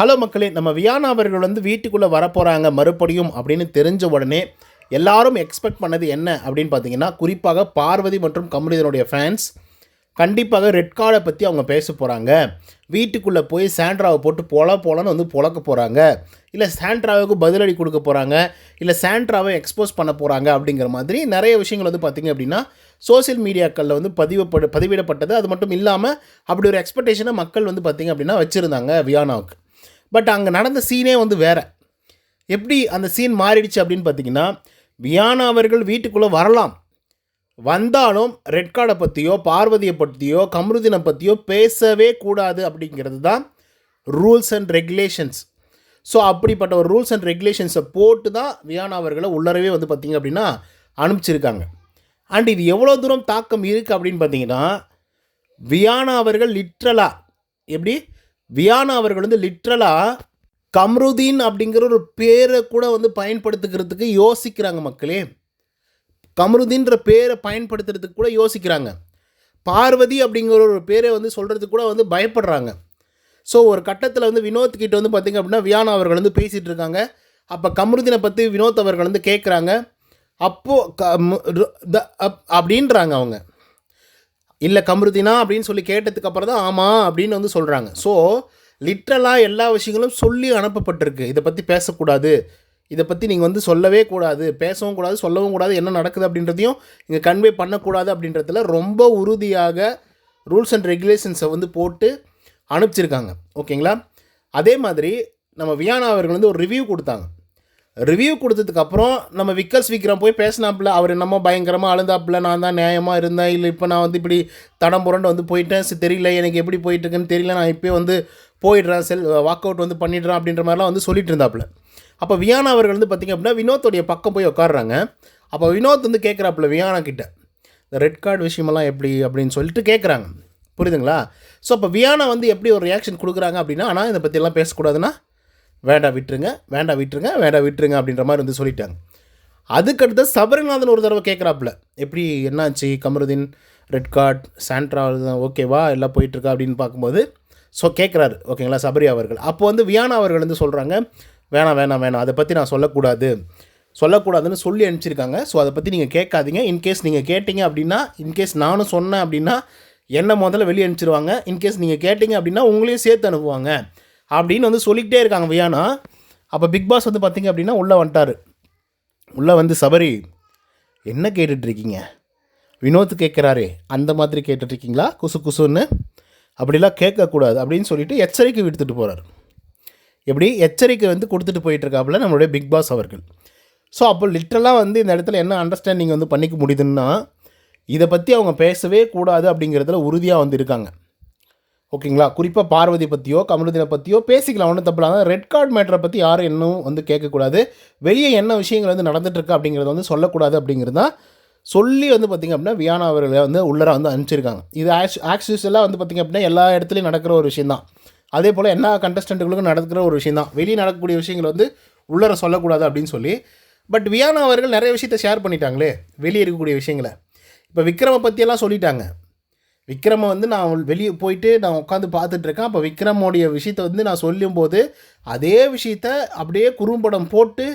Hello மக்களே நம்ம வியானா அவர்கள் வந்து வீட்டுக்குள்ளே வரப்போகிறாங்க மறுபடியும் அப்படின்னு தெரிஞ்ச உடனே எல்லாரும் எக்ஸ்பெக்ட் பண்ணது என்ன அப்படின்னு பார்த்தீங்கன்னா குறிப்பாக பார்வதி மற்றும் கமலிதனுடைய ஃபேன்ஸ் கண்டிப்பாக ரெட் கார்டை பற்றி அவங்க பேச போகிறாங்க வீட்டுக்குள்ளே போய் சாண்ட்ராவை போட்டு பொல போலன்னு வந்து பொழக்க போகிறாங்க இல்லை சாண்ட்ராவுக்கு பதிலடி கொடுக்க போகிறாங்க இல்லை சாண்ட்ராவை எக்ஸ்போஸ் பண்ண போகிறாங்க அப்படிங்கிற மாதிரி நிறைய விஷயங்கள் வந்து பார்த்திங்க அப்படின்னா சோஷியல் மீடியாக்களில் வந்து பதிவுப்படு பதிவிடப்பட்டது. அது மட்டும் இல்லாமல் அப்படி ஒரு எக்ஸ்பெக்டேஷனை மக்கள் வந்து பார்த்திங்க அப்படின்னா வச்சுருந்தாங்க வியானாவுக்கு. பட் அங்கே நடந்த சீனே வந்து வேறு. எப்படி அந்த சீன் மாறிடுச்சு அப்படின்னு பார்த்தீங்கன்னா வியானா அவர்கள் வீட்டுக்குள்ளே வரலாம். வந்தாலும் ரெட் கார்டை பற்றியோ பார்வதியை பற்றியோ கமருதினை பற்றியோ பேசவே கூடாது அப்படிங்கிறது தான் ரூல்ஸ் அண்ட் ரெகுலேஷன்ஸ் ஸோ அப்படிப்பட்ட ஒரு ரூல்ஸ் அண்ட் ரெகுலேஷன்ஸை போட்டு தான் வியானா அவர்களை உள்ளரவே வந்து பார்த்திங்க அப்படின்னா அனுப்பிச்சிருக்காங்க. அண்ட் இது எவ்வளோ தூரம் தாக்கம் இருக்குது அப்படின்னு பார்த்தீங்கன்னா வியானா அவர்கள் லிட்ரலாக எப்படி? வியானா அவர்கள் வந்து லிட்ரலாக கம்ருதீன் அப்படிங்கிற ஒரு பேரை கூட வந்து பயன்படுத்துக்கிறதுக்கு யோசிக்கிறாங்க மக்களே. கமருதீன்ற பேரை பயன்படுத்துறதுக்கு கூட யோசிக்கிறாங்க. பார்வதி அப்படிங்கிற ஒரு பேரை வந்து சொல்கிறதுக்கு கூட வந்து பயப்படுறாங்க. ஸோ ஒரு கட்டத்தில் வந்து வினோத் கிட்ட வந்து பார்த்திங்க அப்படின்னா வியானா அவர்கள் வந்து பேசிகிட்டு இருக்காங்க. அப்போ கமருதீனை பற்றி வினோத் அவர்கள் வந்து கேட்குறாங்க அப்போது க அப்- அப்படின்றாங்க அவங்க. இல்லை கமருதினா அப்படின்னு சொல்லி கேட்டதுக்கு அப்புறம் தான் ஆமாம் அப்படின்னு வந்து சொல்கிறாங்க ஸோ லிட்ரலாக எல்லா விஷயங்களும் சொல்லி அனுப்பப்பட்டிருக்கு. இதை பற்றி பேசக்கூடாது. இதை பற்றி நீங்கள் வந்து சொல்லவே கூடாது. பேசவும் கூடாது சொல்லவும் கூடாது என்ன நடக்குது அப்படின்றதையும் இங்கே கன்வே பண்ணக்கூடாது அப்படின்றதுல ரொம்ப உறுதியாக ரூல்ஸ் அண்ட் ரெகுலேஷன்ஸை வந்து போட்டு அனுப்பிச்சிருக்காங்க. ஓகேங்களா அதே மாதிரி நம்ம வியானா அவர்கள் வந்து ஒரு ரிவ்யூ கொடுத்தாங்க. ரிவ்யூ கொடுத்ததுக்கப்புறம் நம்ம விக்கல்ஸ் விக்ரம் போய் பேசினாப்புல அவர் என்னமோ பயங்கரமாக அழுந்தாப்புல நான் தான் நியாயமாக இருந்தேன் இல்லை இப்போ நான் வந்து இப்படி தடம் புரண்டு வந்து போயிட்டேன் சரி, தெரியல எனக்கு எப்படி போயிட்டுருக்குன்னு தெரியல நான் இப்போயே வந்து போயிடுறேன் செல் வாக் அவுட் வந்து பண்ணிடுறேன் அப்படின்ற மாதிரிலாம் வந்து சொல்லிட்டு இருந்தாப்புல. அப்போ வியானா அவர்கள் வந்து பார்த்திங்க அப்படின்னா வினோத்துடைய பக்கம் போய் உட்காடுறாங்க அப்போ வினோத் வந்து கேட்குறாப்புல வியானா கிட்ட இந்த ரெட் கார்டு விஷயமெல்லாம் எப்படி அப்படின்னு சொல்லிட்டு கேட்குறாங்க புரியுதுங்களா? ஸோ அப்போ வியானா வந்து எப்படி ஒரு ரியாக்ஷன் கொடுக்குறாங்க அப்படின்னா ஆனால் இதை பற்றியெல்லாம் பேசக்கூடாதுன்னா வேண்டாம் விட்டுருங்க வேண்டாம் விட்டுருங்க வேண்டாம் விட்டுருங்க அப்படின்ற மாதிரி வந்து சொல்லிட்டாங்க. அதுக்கடுத்து சபரிநாதன் ஒரு தடவை கேட்குறாப்புல எப்படி என்னாச்சு? கமருதீன் ரெட் கார்ட் சாண்ட்ரா ஓகேவா எல்லாம் போயிட்டுருக்கா? அப்படின்னு பார்க்கும்போது ஸோ கேட்குறாரு ஓகேங்களா சபரி அவர்கள். அப்போ வந்து வியானா அவர்கள் வந்து சொல்கிறாங்க வேணாம் வேணாம் வேணாம் அதை பற்றி நான் சொல்லக்கூடாது. சொல்லக்கூடாதுன்னு சொல்லி அனுப்பிச்சிருக்காங்க. ஸோ அதை பற்றி நீங்கள் கேட்காதீங்க. இன்கேஸ் நீங்கள் கேட்டிங்க அப்படின்னா இன்கேஸ் நானும் சொன்னேன் அப்படின்னா என்ன முதல்ல வெளியே அனுப்பிச்சிருவாங்க. இன்கேஸ் நீங்கள் கேட்டிங்க அப்படின்னா உங்களையும் சேர்த்து அனுப்புவாங்க. அப்படின்னு வந்து சொல்லிக்கிட்டே இருக்காங்க வியானா. அப்போ பிக் பாஸ் வந்து பார்த்தீங்க அப்படின்னா உள்ளே வந்துட்டார். உள்ளே வந்து சபரி என்ன கேட்டுட்ருக்கீங்க? வினோத் கேட்குறாரே அந்த மாதிரி கேட்டுட்ருக்கீங்களா? குசு குசுன்னு. அப்படிலாம் கேட்கக்கூடாது அப்படின்னு சொல்லிட்டு எச்சரிக்கை விடுத்துட்டு போகிறார் எப்படி? எச்சரிக்கை வந்து கொடுத்துட்டு போயிட்டுருக்காப்புல நம்மளுடைய பிக் பாஸ் அவர்கள். ஸோ அப்போ லிட்ரலாக வந்து இந்த இடத்துல என்ன அண்டர்ஸ்டாண்டிங் வந்து பண்ணிக்க முடியுதுன்னா இதை பற்றி அவங்க பேசவே கூடாது அப்படிங்கிறதுல உறுதியாக வந்து இருக்காங்க. ஓகேங்களா? குறிப்பாக பார்வதி பற்றியோ கமலுதினை பற்றியோ பேசிக்கலாம். ஒன்றும் தப்பு ரெட் கார்டு மேட்டரை பற்றி யாரும் இன்னும் வந்து கேட்கக்கூடாது. வெளியே என்ன விஷயங்கள் வந்து நடந்துகிட்ருக்கு அப்படிங்கிறத வந்து சொல்லக்கூடாது அப்படிங்கிறது தான் சொல்லி வந்து பார்த்திங்க அப்படின்னா வியானா அவர்களை வந்து உள்ளர வந்து அனுப்பிச்சிருக்காங்க. இது ஆக்ஸ் ஆக்சுவலாக வந்து பார்த்திங்க அப்படின்னா எல்லா இடத்துலையும் நடக்கிற ஒரு விஷயம் தான் அதே போல் எல்லா கண்டஸ்டண்ட்டுகளுக்கும் நடக்கிற ஒரு விஷயம் தான் வெளியே நடக்கக்கூடிய விஷயங்கள் வந்து உள்ளர சொல்லக்கூடாது அப்படின்னு சொல்லி. பட் வியானா அவர்கள் நிறைய விஷயத்த ஷேர் பண்ணிட்டாங்களே வெளியே இருக்கக்கூடிய விஷயங்களை. இப்போ விக்ரமை பற்றியெல்லாம் சொல்லிட்டாங்க. விக்ரமை வந்து நான் வெளியே போயிட்டு நான் உட்காந்து பார்த்துட்ருக்கேன் அப்போ விக்ரமோடைய விஷயத்தை வந்து நான் சொல்லும்போது அதே விஷயத்த அப்படியே குறும்படம் போட்டு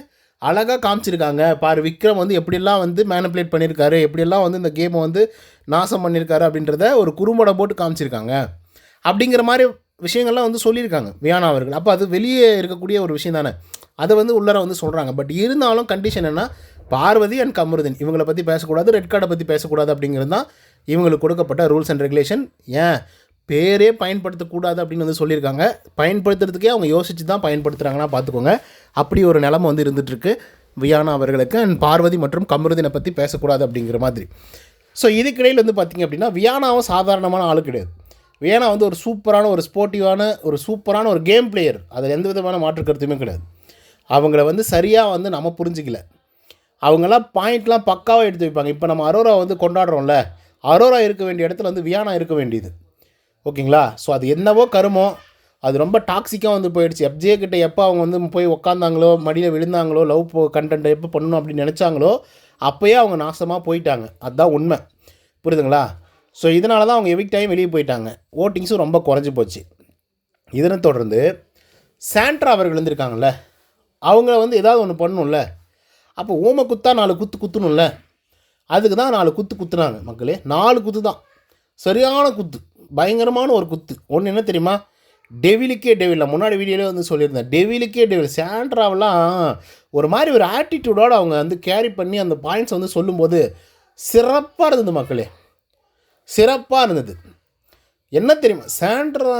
அழகாக காமிச்சிருக்காங்க. பாரு விக்ரம் வந்து எப்படியெல்லாம் வந்து மேனிப்புலேட் பண்ணியிருக்காரு எப்படியெல்லாம் வந்து இந்த கேமை வந்து நாசம் பண்ணியிருக்காரு அப்படின்றத ஒரு குறும்படம் போட்டு காமிச்சிருக்காங்க. அப்படிங்கிற மாதிரி விஷயங்கள்லாம் வந்து சொல்லியிருக்காங்க வியானா அவர்கள். அப்போ அது வெளியே இருக்கக்கூடிய ஒரு விஷயம் தானே. அதை வந்து உள்ளர வந்து சொல்கிறாங்க பட் இருந்தாலும் கண்டிஷன் என்ன பார்வதி அண்ட் கமருதன் இவங்களை பற்றி பேசக்கூடாது ரெட் கார்டை பற்றி பேசக்கூடாது அப்படிங்கிறது தான் இவங்களுக்கு கொடுக்கப்பட்ட ரூல்ஸ் அண்ட் ரெகுலேஷன் ஏன்? பேரே பயன்படுத்தக்கூடாது அப்படின்னு வந்து சொல்லியிருக்காங்க. பயன்படுத்துறதுக்கே அவங்க யோசித்து தான் பயன்படுத்துகிறாங்கன்னா பார்த்துக்கோங்க. அப்படி ஒரு நிலமை வந்து இருந்துகிட்ருக்கு வியானா அவர்களுக்கு அண்ட் பார்வதி மற்றும் கமருதினை பற்றி பேசக்கூடாது அப்படிங்கிற மாதிரி. ஸோ இதுக்கிடையில் வந்து பார்த்திங்க அப்படின்னா வியானாவும் சாதாரணமான ஆளு கிடையாது. வியானா வந்து ஒரு சூப்பரான ஒரு ஸ்போர்ட்டிவான ஒரு சூப்பரான ஒரு கேம் பிளேயர் அதில் எந்த விதமான மாற்று கருத்துமே கிடையாது. அவங்கள வந்து சரியாக வந்து நம்ம புரிஞ்சிக்கல. அவங்களாம் பாயிண்ட்லாம் பக்காவாக எடுத்து வைப்பாங்க. இப்போ நம்ம அரோரா வந்து கொண்டாடுறோம்ல அரோரா இருக்க வேண்டிய இடத்துல வந்து வியானா இருக்க வேண்டியது. ஓகேங்களா? ஸோ அது என்னவோ கருமோ அது ரொம்ப டாக்ஸிக்காக வந்து போயிடுச்சு. எஃப்ஜே கிட்ட எப்போ அவங்க வந்து போய் உக்காந்தாங்களோ மடியில் விழுந்தாங்களோ லவ் கண்டென்ட் எப்போ பண்ணணும் அப்படின்னு நினச்சாங்களோ அப்போயே அவங்க நாசமாக போயிட்டாங்க. அதுதான் உண்மை. புரியுதுங்களா? ஸோ இதனால தான் அவங்க எவிக் டைம் வெளியே போயிட்டாங்க. ஓட்டிங்ஸும் ரொம்ப குறைஞ்சி போச்சு. இதனை தொடர்ந்து சாண்ட்ரா அவர்கள் இருந்திருக்காங்கல்ல அவங்கள வந்து ஏதாவது ஒன்று பண்ணணும்ல. அப்போ ஓம குத்தா நாலு குத்து குத்தணும்ல. அதுக்கு தான் நாலு குத்து குத்துனாங்க மக்களே. நாலு குத்து தான். சரியான குத்து. பயங்கரமான ஒரு குத்து. ஒன்று என்ன தெரியுமா? டெவிலுக்கே டெவில். நான் முன்னாடி வீடியோவில் வந்து சொல்லியிருந்தேன். டெவிலுக்கே டெவில். சாண்ட்ராவெலாம் ஒரு மாதிரி ஒரு ஆட்டிடியூடோடு அவங்க வந்து கேரி பண்ணி அந்த பாயிண்ட்ஸ் வந்து சொல்லும்போது சிறப்பாக இருந்தது மக்களே. சிறப்பாக இருந்தது. என்ன தெரியுமா? சாண்ட்ரா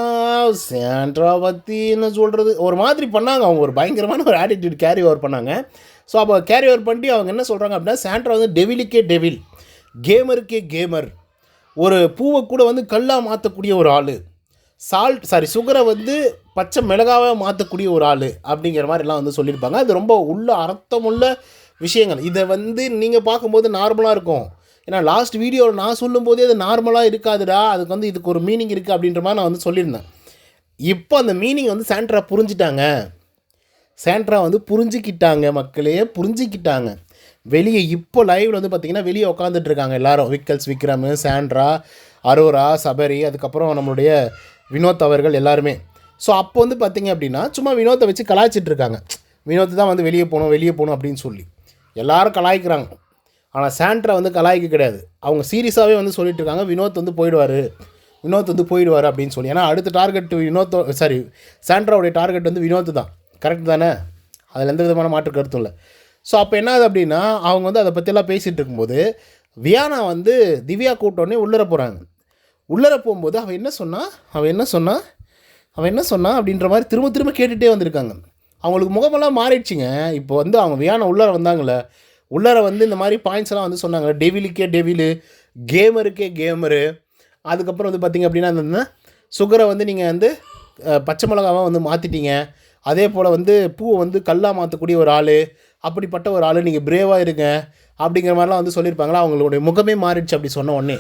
சாண்ட்ரா பற்றி என்ன சொல்கிறது ஒரு மாதிரி பண்ணாங்க அவங்க. ஒரு பயங்கரமான ஒரு ஆட்டிடியூட் கேரி ஓவர் பண்ணாங்க. ஸோ அப்போ கேரி ஓவர் பண்ணி அவங்க என்ன சொல்கிறாங்க அப்படின்னா சாண்ட்ரா வந்து டெவிலுக்கே டெவில் கேமருக்கே கேமர் ஒரு பூவை கூட வந்து கல்லாக மாற்றக்கூடிய ஒரு ஆள். சால்ட் சாரி சுகரை வந்து பச்சை மிளகாவை மாற்றக்கூடிய ஒரு ஆள் அப்படிங்கிற மாதிரிலாம் வந்து சொல்லியிருப்பாங்க. அது ரொம்ப உள்ள அர்த்தமுள்ள விஷயங்கள். இதை வந்து நீங்கள் பார்க்கும்போது நார்மலாக இருக்கும். ஏன்னா லாஸ்ட் வீடியோவில் நான் சொல்லும்போதே அது நார்மலாக இருக்காதுடா அதுக்கு வந்து இதுக்கு ஒரு மீனிங் இருக்குது அப்படின்ற மாதிரி நான் வந்து சொல்லியிருந்தேன். இப்போ அந்த மீனிங் வந்து சாண்ட்ரா புரிஞ்சிட்டாங்க. சேண்ட்ரா வந்து புரிஞ்சுக்கிட்டாங்க மக்களே புரிஞ்சுக்கிட்டாங்க. வெளியே இப்போ லைவில் வந்து பார்த்திங்கன்னா வெளியே உட்காந்துட்ருக்காங்க எல்லாரும். விக்கல்ஸ் விக்ரம் சாண்ட்ரா அரோரா சபரி அதுக்கப்புறம் நம்மளுடைய வினோத் அவர்கள் எல்லாருமே. ஸோ அப்போ வந்து பார்த்திங்க அப்படின்னா சும்மா வினோத்தை வச்சு கலாய்ச்சிட்ருக்காங்க வினோத் தான் வந்து வெளியே போகணும் வெளியே போகணும் அப்படின்னு சொல்லி. எல்லாரும் கலாய்க்கிறாங்க. ஆனால் சாண்ட்ரா வந்து கலாய்க்க கிடையாது. அவங்க சீரியஸாகவே வந்து சொல்லிட்டு இருக்காங்க வினோத் வந்து போயிடுவார். வினோத் வந்து போயிடுவார் அப்படின்னு சொல்லி. ஏன்னா அடுத்த டார்கெட் வினோத்தோ சாரி சாண்ட்ராவுடைய டார்கெட் வந்து வினோத் தான். கரெக்ட் தானே? அதில் எந்த விதமான மாற்று கருத்தும் இல்லை. ஸோ அப்போ என்னது அப்படின்னா அவங்க வந்து அதை பற்றியெல்லாம் பேசிகிட்டு இருக்கும்போது வியானா வந்து திவ்யா கூட்டோடனே உள்ளர போகிறாங்க உள்ளர போகும்போது அவன் என்ன சொன்னா? அவன் என்ன சொன்னா? அவன் என்ன சொன்னான் அப்படின்ற மாதிரி திரும்ப திரும்ப கேட்டுகிட்டே வந்திருக்காங்க. அவங்களுக்கு முகமெல்லாம் மாறிடுச்சுங்க. இப்போ வந்து அவங்க வியானா உள்ளர வந்தாங்களே உள்ளர வந்து இந்த மாதிரி பாயிண்ட்ஸ்லாம் வந்து சொன்னாங்க. டெவிலுக்கே டெவிலு கேமருக்கே கேமரு. அதுக்கப்புறம் வந்து பார்த்திங்க அப்படின்னா அந்த சுகரை வந்து நீங்கள் வந்து பச்சை மிளகாவாக வந்து மாற்றிட்டீங்க அதே போல் வந்து பூவை வந்து கல்லாக மாற்றக்கூடிய ஒரு ஆள் அப்படிப்பட்ட ஒரு ஆள் நீங்கள் பிரேவாக இருங்க அப்படிங்கிற மாதிரிலாம் வந்து சொல்லியிருப்பாங்களா? அவங்களுடைய முகமே மாறிடுச்சு அப்படி சொன்ன உடனே.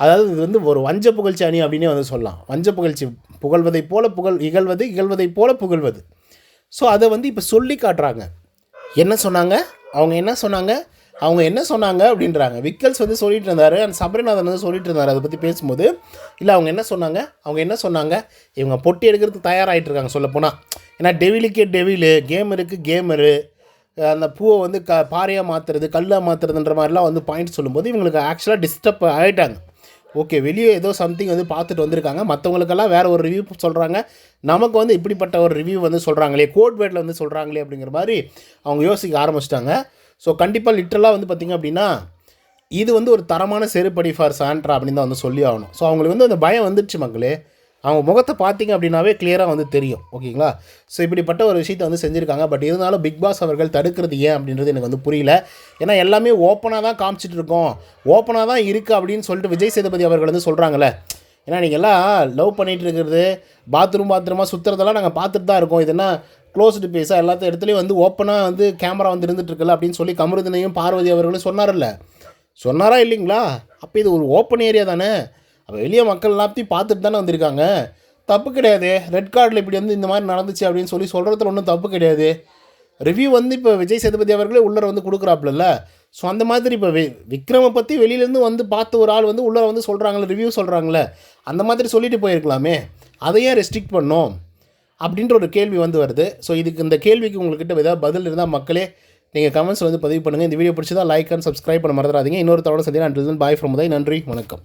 அதாவது இது வந்து ஒரு வஞ்ச புகழ்ச்சி அணி அப்படின்னே வந்து சொல்லலாம். வஞ்ச புகழ்ச்சி புகழ்வதைப் போல புகழ் இகழ்வது இகழ்வதைப் போல புகழ்வது. ஸோ அதை வந்து இப்போ சொல்லி காட்டுறாங்க. என்ன சொன்னாங்க? அவங்க என்ன சொன்னாங்க? அவங்க என்ன சொன்னாங்க? அப்படின்றாங்க. விக்கல்ஸ் வந்து சொல்லிட்டு இருந்தார் அந்த சபரிநாதன் வந்து சொல்லிட்டு இருந்தார் அதை பற்றி பேசும்போது. இல்லை அவங்க என்ன சொன்னாங்க? அவங்க என்ன சொன்னாங்க? இவங்க பொட்டி எடுக்கிறதுக்கு தயாராகிட்டு இருக்காங்க சொல்லப்போனால் ஏன்னா டெவிலுக்கே டெவிலு கேமருக்கு கேமரு அந்த பூவை வந்து க பாறையாக மாற்றுறது கல்லாக மாற்றுறதுன்ற மாதிரிலாம் வந்து பாயிண்ட் சொல்லும்போது இவங்களுக்கு ஆக்சுவலாக டிஸ்டர்ப் ஆகிட்டாங்க ஓகே வெளியே ஏதோ சம்திங் வந்து பார்த்துட்டு வந்திருக்காங்க. மற்றவங்களுக்கெல்லாம் வேறு ஒரு ரிவ்யூ சொல்கிறாங்க நமக்கு வந்து இப்படிப்பட்ட ஒரு ரிவ்யூ வந்து சொல்கிறாங்களே கோட் வேர்டில் வந்து சொல்கிறாங்களே அப்படிங்கிற மாதிரி அவங்க யோசிக்க ஆரம்பிச்சிட்டாங்க. ஸோ கண்டிப்பாக லிட்டரலாக வந்து பார்த்திங்க அப்படின்னா இது வந்து ஒரு தரமான செருப்படி ஃபார் சாண்ட்ரா அப்படின்னு தான் வந்து சொல்லி ஆகணும். ஸோ அவங்களுக்கு வந்து அந்த பயம் வந்துடுச்சு மக்களே. அவங்க முகத்தை பார்த்தீங்க அப்படின்னாவே கிளியராக வந்து தெரியும் ஓகேங்களா ஸோ இப்படிப்பட்ட ஒரு விஷயத்தை வந்து செஞ்சுருக்காங்க. பட் இருந்தாலும் பிக் பாஸ் அவர்கள் தடுக்கிறது ஏன் அப்படின்றது எனக்கு வந்து புரியல. ஏன்னா எல்லாமே ஓப்பனாக தான் காமிச்சிட்டு இருக்கோம். ஓப்பனாக தான் இருக்குது அப்படின்னு சொல்லிட்டு விஜய் சேதுபதி அவர்கள் வந்து சொல்கிறாங்களே ஏன்னா நீங்கள் எல்லாம் லவ் பண்ணிகிட்டு இருக்கிறது பாத்ரூம் பாத்ரூமாக சுற்றுறதெல்லாம் நாங்கள் பார்த்துட்டு தான் இருக்கோம். இது என்ன? க்ளோஸ்டு பேஸாக எல்லாத்த இடத்துலையும் வந்து ஓப்பனாக வந்து கேமரா வந்து இருந்துட்டுருக்குல்ல அப்படின்னு சொல்லி கமருதனையும் பார்வதி அவர்களும் சொன்னார்ல சொன்னாரா இல்லைங்களா? அப்போ இது ஒரு ஓப்பன் ஏரியா தானே? அப்போ வெளியே மக்கள் எல்லாத்தையும் பார்த்துட்டு தானே வந்திருக்காங்க. தப்பு கிடையாது. ரெட் கார்டில் இப்படி வந்து இந்த மாதிரி நடந்துச்சு அப்படின்னு சொல்லி சொல்கிறதுல ஒன்றும் தப்பு கிடையாது. ரிவ்யூ வந்து இப்போ விஜய் சேதுபதி அவர்களே உள்ளர வந்து கொடுக்குறாப்புல ஸோ அந்த மாதிரி இப்போ வி விக்ரமை பற்றி வெளியிலேருந்து வந்து பார்த்து ஒரு ஆள் வந்து உள்ளர வந்து சொல்கிறாங்களே ரிவ்யூ சொல்கிறாங்களே அந்த மாதிரி சொல்லிட்டு போயிருக்கலாமே. அதையே ரெஸ்ட்ரிக்ட் பண்ணோம்? அப்படின்ற ஒரு கேள்வி வந்து வருது. ஸோ இதுக்கு இந்த கேள்விக்கு உங்கள்கிட்ட ஏதாவது பதில் இருந்தால் மக்களே நீங்கள் கமெண்ட்ஸ் வந்து பதிவு பண்ணுங்கள் இந்த வீடியோ பிடிச்சதா லைக் அண்ட் சப்ஸ்கிரைப் பண்ண மறந்துடாதீங்க. இன்னொரு தவணை சந்தியா பாய் ஃப்ரம் உதய் நன்றி. வணக்கம்.